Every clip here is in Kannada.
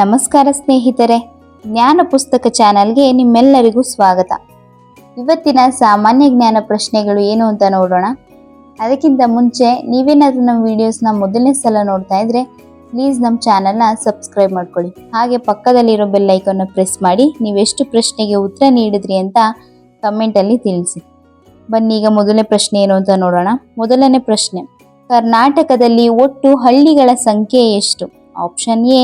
ನಮಸ್ಕಾರ ಸ್ನೇಹಿತರೆ, ಜ್ಞಾನ ಪುಸ್ತಕ ಚಾನಲ್ಗೆ ನಿಮ್ಮೆಲ್ಲರಿಗೂ ಸ್ವಾಗತ. ಇವತ್ತಿನ ಸಾಮಾನ್ಯ ಜ್ಞಾನ ಪ್ರಶ್ನೆಗಳು ಏನು ಅಂತ ನೋಡೋಣ. ಅದಕ್ಕಿಂತ ಮುಂಚೆ ನೀವೇನಾದರೂ ನಮ್ಮ ವೀಡಿಯೋಸ್ನ ಮೊದಲನೇ ಸಲ ನೋಡ್ತಾ ಇದ್ರೆ, ಪ್ಲೀಸ್ ನಮ್ಮ ಚಾನಲ್ನ ಸಬ್ಸ್ಕ್ರೈಬ್ ಮಾಡ್ಕೊಳ್ಳಿ. ಹಾಗೆ ಪಕ್ಕದಲ್ಲಿರೋ ಬೆಲ್ ಐಕನ್ನ ಪ್ರೆಸ್ ಮಾಡಿ, ನೀವೆಷ್ಟು ಪ್ರಶ್ನೆಗೆ ಉತ್ತರ ನೀಡಿದ್ರಿ ಅಂತ ಕಮೆಂಟಲ್ಲಿ ತಿಳಿಸಿ. ಬನ್ನಿ, ಈಗ ಮೊದಲನೇ ಪ್ರಶ್ನೆ ಏನು ಅಂತ ನೋಡೋಣ. ಮೊದಲನೇ ಪ್ರಶ್ನೆ, ಕರ್ನಾಟಕದಲ್ಲಿ ಒಟ್ಟು ಹಳ್ಳಿಗಳ ಸಂಖ್ಯೆ ಎಷ್ಟು? ಆಪ್ಷನ್ ಎ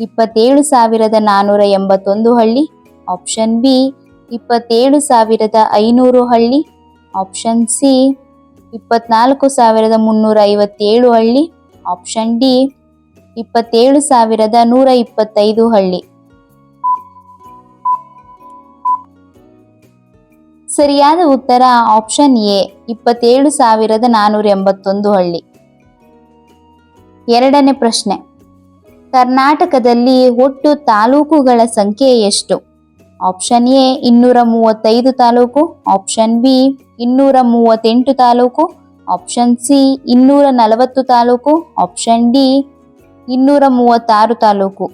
ಇಪ್ಪತ್ತೇಳು ಸಾವಿರದ ನಾನ್ನೂರ ಎಂಬತ್ತೊಂದು ಹಳ್ಳಿ. ಆಪ್ಷನ್ ಬಿ ಇಪ್ಪತ್ತೇಳು ಸಾವಿರದ ಐನೂರು ಹಳ್ಳಿ. ಆಪ್ಷನ್ ಸಿ ಇಪ್ಪತ್ನಾಲ್ಕು ಸಾವಿರದ ಮುನ್ನೂರ ಐವತ್ತೇಳು ಹಳ್ಳಿ. ಆಪ್ಷನ್ ಡಿ ಇಪ್ಪತ್ತೇಳು ಸಾವಿರದ ನೂರ ಇಪ್ಪತ್ತೈದು ಹಳ್ಳಿ. ಸರಿಯಾದ ಉತ್ತರ ಆಪ್ಷನ್ ಎ ಇಪ್ಪತ್ತೇಳು ಸಾವಿರದ ನಾನ್ನೂರ ಎಂಬತ್ತೊಂದು ಹಳ್ಳಿ. ಎರಡನೇ ಪ್ರಶ್ನೆ. ಕರ್ನಾಟಕದಲ್ಲಿ ಒಟ್ಟು ತಾಲೂಕುಗಳ ಸಂಖ್ಯೆ ಎಷ್ಟು? ಆಪ್ಷನ್ ಎ ಇನ್ನೂರ ಮೂವತ್ತೈದು ತಾಲೂಕು ಆಪ್ಷನ್ ಬಿ ಇನ್ನೂರ ಮೂವತ್ತೆಂಟು ತಾಲೂಕು ಆಪ್ಷನ್ ಸಿ ಇನ್ನೂರ ನಲವತ್ತು ತಾಲೂಕು ಆಪ್ಷನ್ ಡಿ ಇನ್ನೂರ ಮೂವತ್ತಾರು ತಾಲೂಕು.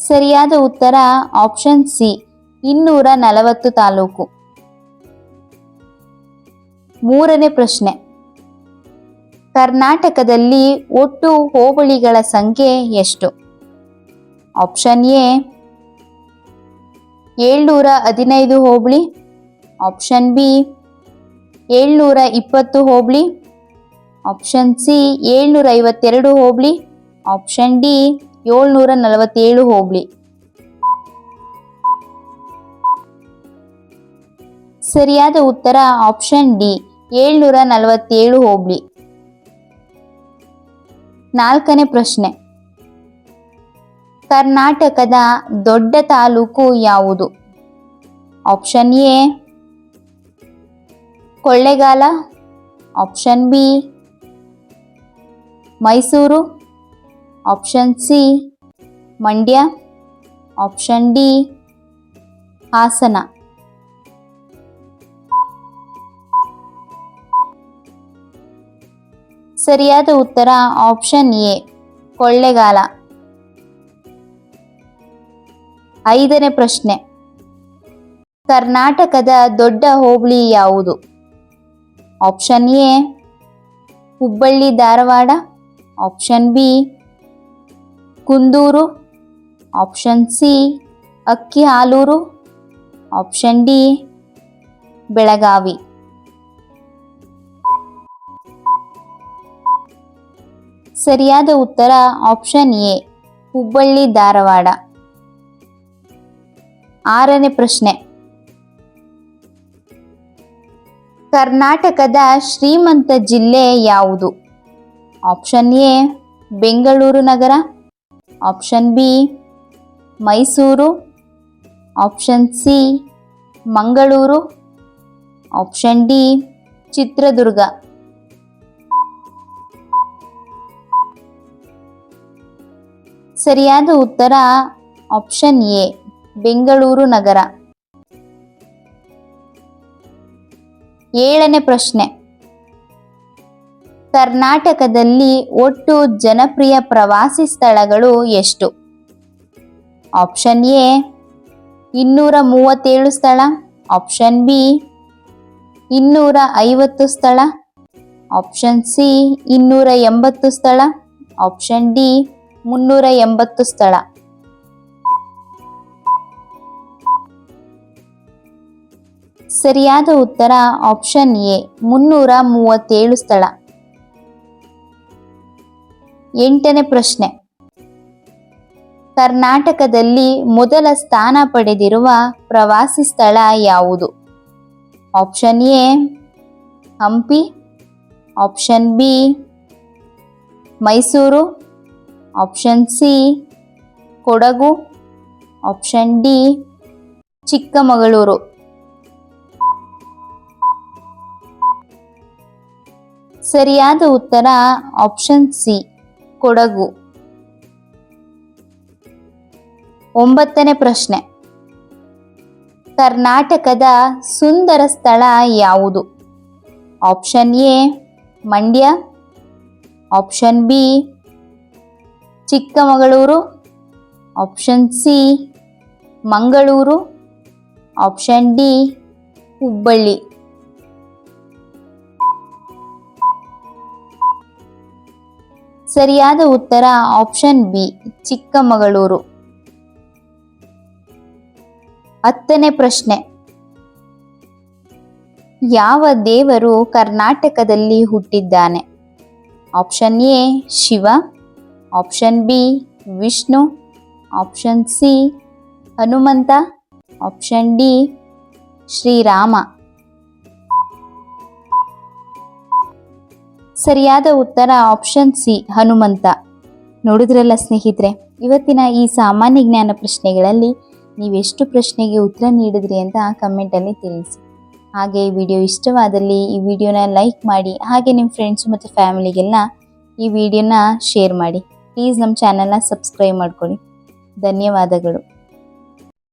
ಸರಿಯಾದ ಉತ್ತರ ಆಪ್ಷನ್ ಸಿ ಇನ್ನೂರ ನಲವತ್ತು ತಾಲೂಕು. ಮೂರನೇ ಪ್ರಶ್ನೆ. ಕರ್ನಾಟಕದಲ್ಲಿ ಒಟ್ಟು ಹೋಬಳಿಗಳ ಸಂಖ್ಯೆ ಎಷ್ಟು? ಆಪ್ಷನ್ ಎ, ಏಳ್ನೂರ ಹದಿನೈದು ಹೋಬಳಿ. ಆಪ್ಷನ್ ಬಿ, ಏಳ್ನೂರ ಇಪ್ಪತ್ತು ಹೋಬಳಿ. ಆಪ್ಷನ್ ಸಿ, ಏಳ್ನೂರ ಐವತ್ತೆರಡು ಹೋಬಳಿ. ಆಪ್ಷನ್ ಡಿ, ಏಳ್ನೂರ ನಲವತ್ತೇಳು ಹೋಬಳಿ. ಸರಿಯಾದ ಉತ್ತರ ಆಪ್ಷನ್ ಡಿ, ಏಳ್ನೂರ ನಲವತ್ತೇಳು ಹೋಬಳಿ. ನಾಲ್ಕನೇ ಪ್ರಶ್ನೆ. ಕರ್ನಾಟಕದ ದೊಡ್ಡ ತಾಲೂಕು ಯಾವುದು? Option A, Kollegal. Option B, Mysuru. Option C, Mandya. Option D, Hassan. ಸರಿಯಾದ ಉತ್ತರ ಆಪ್ಷನ್ ಎ, ಕೊಳ್ಳೆಗಾಲ. ಐದನೇ ಪ್ರಶ್ನೆ. ಕರ್ನಾಟಕದ ದೊಡ್ಡ ಹೋಬಳಿ ಯಾವುದು? Option A, Hubballi, Dharwad. Option B, Kunduru. Option C, Akki Haluru. Option D, Belagavi. ಸರಿಯಾದ ಉತ್ತರ ಆಪ್ಷನ್ ಎ, ಹುಬ್ಬಳ್ಳಿ, ಧಾರವಾಡ. ಆರನೇ ಪ್ರಶ್ನೆ. ಕರ್ನಾಟಕದ ಶ್ರೀಮಂತ ಜಿಲ್ಲೆ ಯಾವುದು? Option A, Bengaluru Nagar. Option B, Mysuru. Option C, Mangaluru. Option D, Chitradurga. ಸರಿಯಾದ ಉತ್ತರ ಆಪ್ಷನ್ ಎ ಬೆಂಗಳೂರು ನಗರ. ಏಳನೇ ಪ್ರಶ್ನೆ. ಕರ್ನಾಟಕದಲ್ಲಿ ಒಟ್ಟು ಜನಪ್ರಿಯ ಪ್ರವಾಸಿ ಸ್ಥಳಗಳು ಎಷ್ಟು? ಆಪ್ಷನ್ ಎ ಇನ್ನೂರ ಮೂವತ್ತೇಳು ಸ್ಥಳ. ಆಪ್ಷನ್ ಬಿ ಇನ್ನೂರ ಐವತ್ತು ಸ್ಥಳ. ಆಪ್ಷನ್ ಸಿ ಇನ್ನೂರ ಎಂಬತ್ತು ಸ್ಥಳ. ಆಪ್ಷನ್ ಡಿ ಮುನ್ನೂರ ಎಂಬತ್ತು ಸ್ಥಳ. ಸರಿಯಾದ ಉತ್ತರ ಆಪ್ಷನ್ ಎ, ಮುನ್ನೂರ ಮೂವತ್ತೇಳು ಸ್ಥಳ. ಎಂಟನೇ ಪ್ರಶ್ನೆ. ಕರ್ನಾಟಕದಲ್ಲಿ ಮೊದಲ ಸ್ಥಾನ ಪಡೆದಿರುವ ಪ್ರವಾಸಿ ಸ್ಥಳ ಯಾವುದು? Option A, Hampi. Option B, Mysuru. Option C Kodagu. Option D Chikkamagaluru. ಸರಿಯಾದ ಉತ್ತರ ಆಪ್ಷನ್ ಸಿ ಕೊಡಗು. ಒಂಬತ್ತನೇ ಪ್ರಶ್ನೆ. ಕರ್ನಾಟಕದ ಸುಂದರ ಸ್ಥಳ ಯಾವುದು? Option A Mandya. Option B Chikkamagaluru option C Mangaluru option D Hubballi. ಸರಿಯಾದ ಉತ್ತರ ಆಪ್ಷನ್ ಬಿ ಚಿಕ್ಕಮಗಳೂರು. ಹತ್ತನೇ ಪ್ರಶ್ನೆ. ಯಾವ ದೇವರು ಕರ್ನಾಟಕದಲ್ಲಿ ಹುಟ್ಟಿದ್ದಾನೆ? Option A Shiva. Option B Vishnu option C Hanumantha option D Srirama ಸರಿಯಾದ ಉತ್ತರ ಆಪ್ಷನ್ ಸಿ ಹನುಮಂತ ನೋಡಿದ್ರಲ್ಲ ಸ್ನೇಹಿತರೆ, ಇವತ್ತಿನ ಈ ಸಾಮಾನ್ಯ ಜ್ಞಾನ ಪ್ರಶ್ನೆಗಳಲ್ಲಿ ನೀವೆಷ್ಟು ಪ್ರಶ್ನೆಗೆ ಉತ್ತರ ನೀಡಿದ್ರಿ ಅಂತ ಕಮೆಂಟಲ್ಲಿ ತಿಳಿಸಿ. ಹಾಗೆ ಈ ವಿಡಿಯೋ ಇಷ್ಟವಾದಲ್ಲಿ ಈ ವಿಡಿಯೋನ ಲೈಕ್ ಮಾಡಿ, ಹಾಗೆ ನಿಮ್ಮ ಫ್ರೆಂಡ್ಸ್ ಮತ್ತು ಫ್ಯಾಮಿಲಿಗೆಲ್ಲ ಈ ವಿಡಿಯೋನ ಶೇರ್ ಮಾಡಿ. ಪ್ಲೀಸ್ ನಮ್ಮ ಚಾನಲ್ನ ಸಬ್ಸ್ಕ್ರೈಬ್ ಮಾಡ್ಕೊಳ್ಳಿ. ಧನ್ಯವಾದಗಳು.